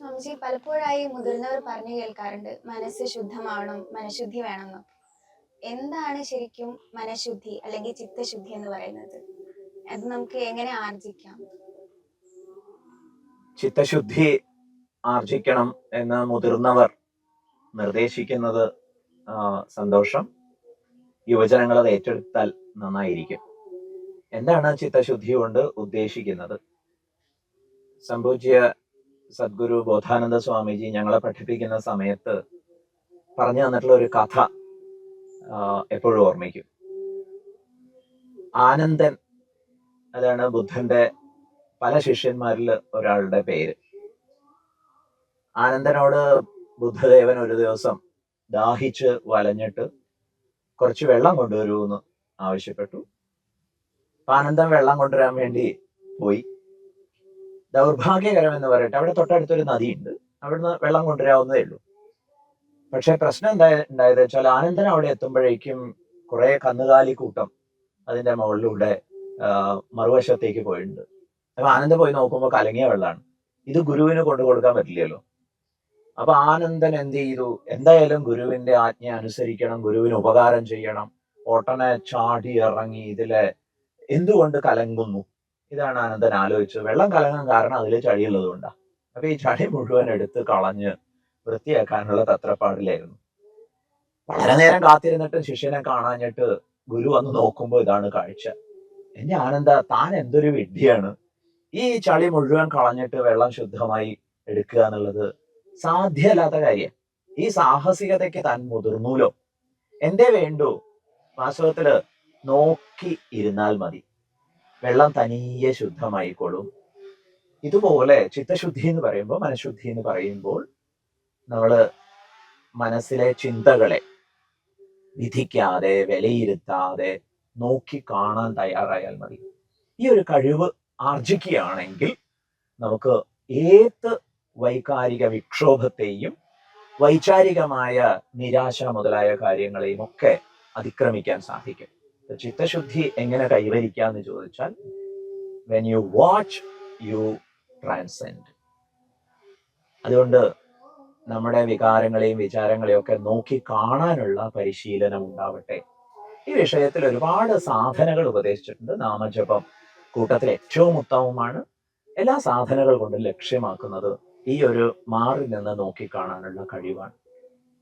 സ്വാമിജി പലപ്പോഴായി മുതിർന്നവർ പറഞ്ഞു കേൾക്കാറുണ്ട് മനസ്സ് ശുദ്ധമാവണം മനഃശുദ്ധി വേണമെന്ന്. എന്താണ് ശരിക്കും മനഃശുദ്ധി അല്ലെങ്കിൽ ചിത്തശുദ്ധി എന്ന് പറയുന്നത്? അത് നമുക്ക് എങ്ങനെ ആർജിക്കാം? ചിത്തശുദ്ധി ആർജിക്കണം എന്ന് മുതിർന്നവർ നിർദ്ദേശിക്കുന്നത് സന്തോഷം. യുവജനങ്ങൾ അത് ഏറ്റെടുത്താൽ നന്നായിരിക്കും. എന്താണ് ചിത്തശുദ്ധി കൊണ്ട് ഉദ്ദേശിക്കുന്നത്? സംഭൂജ്യ സദ്ഗുരു ബോധാനന്ദ സ്വാമിജി ഞങ്ങളെ പഠിപ്പിക്കുന്ന സമയത്ത് പറഞ്ഞു തന്നിട്ടുള്ള ഒരു കഥ എപ്പോഴും ഓർമ്മിക്കും. ആനന്ദൻ അതാണ് ബുദ്ധന്റെ പല ശിഷ്യന്മാരിൽ ഒരാളുടെ പേര്. ആനന്ദനോട് ബുദ്ധദേവൻ ഒരു ദിവസം ദാഹിച്ച് വലഞ്ഞിട്ട് കുറച്ച് വെള്ളം കൊണ്ടുവരൂ എന്ന് ആവശ്യപ്പെട്ടു. ആനന്ദൻ വെള്ളം കൊണ്ടുവരാൻ വേണ്ടി പോയി. ദൗർഭാഗ്യകരം എന്ന് പറയട്ടെ. അവിടെ തൊട്ടടുത്തൊരു നദിയുണ്ട്. അവിടുന്ന് വെള്ളം കൊണ്ടുവരാവുന്നതേ ഉള്ളൂ. പക്ഷെ പ്രശ്നം എന്താ ഉണ്ടായത് വെച്ചാൽ ആനന്ദൻ അവിടെ എത്തുമ്പോഴേക്കും കുറെ കന്നുകാലി കൂട്ടം അതിന്റെ മുകളിലൂടെ മറുവശത്തേക്ക് പോയിട്ടുണ്ട്. അപ്പൊ ആനന്ദ പോയി നോക്കുമ്പോൾ കലങ്ങിയ വെള്ളമാണ് ഇത് ഗുരുവിന് കൊണ്ടു കൊടുക്കാൻ പറ്റില്ലല്ലോ. അപ്പൊ ആനന്ദൻ എന്ത് ചെയ്തു? എന്തായാലും ഗുരുവിന്റെ ആജ്ഞ അനുസരിക്കണം ഗുരുവിന് ഉപകാരം ചെയ്യണം. ഒട്ടനെ ചാടി ഇറങ്ങി ഇതിലെ എന്തുകൊണ്ട് കലങ്ങുന്നു? ഇതാണ് അനന്തൻ ആലോചിച്ചത്. വെള്ളം കലങ്ങാൻ കാരണം അതിൽ ചളിയുള്ളത് കൊണ്ടാണ് അപ്പൊ ഈ ചളി മുഴുവൻ എടുത്ത് കളഞ്ഞ് വൃത്തിയാക്കാനുള്ള തത്രപ്പാടിലായിരുന്നു. വളരെ നേരം കാത്തിരുന്നിട്ട് ശിഷ്യനെ കാണാഞ്ഞിട്ട് ഗുരു വന്ന് നോക്കുമ്പോ ഇതാണ് കാഴ്ച. എന്റെ ആനന്ദ താൻ എന്തൊരു വിഡ്ഢിയാണ്. ഈ ചളി മുഴുവൻ കളഞ്ഞിട്ട് വെള്ളം ശുദ്ധമായി എടുക്കുക എന്നുള്ളത് സാധ്യമല്ലാത്ത കാര്യം. ഈ സാഹസികതയ്ക്ക് താൻ മുതിർന്നൂലോ? എന്തേ വേണ്ടു? വാസ്തവത്തിൽ നോക്കി ഇരുന്നാൽ മതി. വെള്ളം തനിയെ ശുദ്ധമായിക്കോളും ഇതുപോലെ ചിത്തശുദ്ധി എന്ന് പറയുമ്പോൾ മനഃശുദ്ധി എന്ന് പറയുമ്പോൾ നമ്മൾ മനസ്സിലെ ചിന്തകളെ വിധിക്കാതെ വിലയിരുത്താതെ നോക്കി കാണാൻ തയ്യാറായാൽ മതി. ഈ ഒരു കഴിവ് ആർജിക്കുകയാണെങ്കിൽ നമുക്ക് ഏത് വൈകാരിക വിക്ഷോഭത്തെയും വൈചാരികമായ നിരാശ മുതലായ കാര്യങ്ങളെയും ഒക്കെ അതിക്രമിക്കാൻ സാധിക്കും. ചിത്തശുദ്ധി എങ്ങനെ കൈവരിക്കാന്ന് ചോദിച്ചാൽ when you watch you transcend അതുകൊണ്ട് നമ്മുടെ വികാരങ്ങളെയും വിചാരങ്ങളെയും ഒക്കെ നോക്കി കാണാനുള്ള പരിശീലനം ഉണ്ടാവട്ടെ. ഈ വിഷയത്തിൽ ഒരുപാട് സാധനകൾ ഉപദേശിച്ചിട്ടുണ്ട്. നാമജപം കൂട്ടത്തിൽ ഏറ്റവും ഉത്തമമാണ്. എല്ലാ സാധനകൾ കൊണ്ട് ലക്ഷ്യമാക്കുന്നത് ഈ ഒരു മാറിൽ നിന്ന് നോക്കിക്കാണാനുള്ള കഴിവാണ്.